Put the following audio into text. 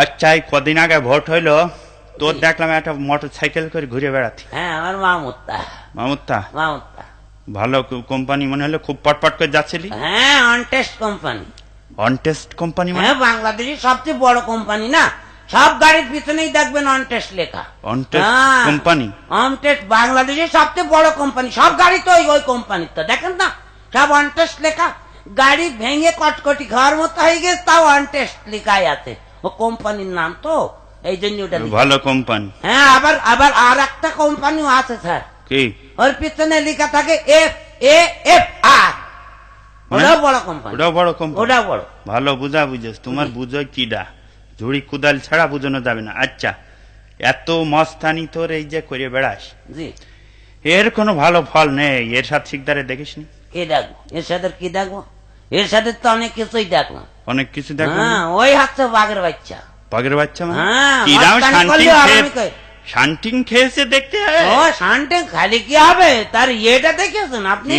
আচ্ছা কদিন আগে ভোট হইল তোর দেখলাম একটা মোটর সাইকেল করে ঘুরে বেড়াতি। হ্যাঁ আমার মামুত্তা। মামুত্তা? মামুত্তা। ভালো কোম্পানি মনে হলো খুব পটপট করে যাচ্ছিলি? হ্যাঁ অনটেস্ট কোম্পানি। অনটেস্ট কোম্পানি মানে? হ্যাঁ বাংলাদেশের সবচেয়ে বড় কোম্পানি না? সব গাড়ির পিছনেই দেখবেন অনটেস্ট লেখা। অনটেস্ট হ্যাঁ। কোম্পানি? অনটেস্ট বাংলাদেশের সবচেয়ে বড় কোম্পানি। সব গাড়ি তো ওই ওই কোম্পানির তো দেখেন না? সব অনটেস্ট লেখা। গাড়ি ভেঙে কটকটি ঘর মতো হয়ে গেছে তাও অনটেস্ট লেখাই আছে। ও কোম্পানির নাম তো এই জন্য ওটা ভালো কোম্পানি। হ্যাঁ আবার আবার আর একটা কোম্পানিও আছে স্যার। কি? ওর পিছনে লেখা থাকে এফ এ এফ আর ওটাও বড় কোম্পানি। ওটাও বড় কোম্পানি। ওটাও বড়। ভালো বুঝা বুঝেছ তোমার বুঝো কিডা ঝুড়ি কুদাল ছাড়া বুঝানো যাবে না। আচ্ছা এত মস্তানি তোর এই যে করে বেড়াস। জি। এর কোনো ভালো ফল নেই এর সাথে শিকদারে দেখিসনি? কি দেখব এর সাথে কি দেখব এর সাথে তো অনেক কিছুই দেখলাম। অনেক কিছু দেখলাম? হ্যাঁ ওই হচ্ছে বাঘের বাচ্চা। বাঘের বাচ্চা মানে? হ্যাঁ। শান্তিং খেয়েছে দেখতে? ও শান্টিং খালি কি হবে? তার ইয়েটা দেখেছেন আপনি?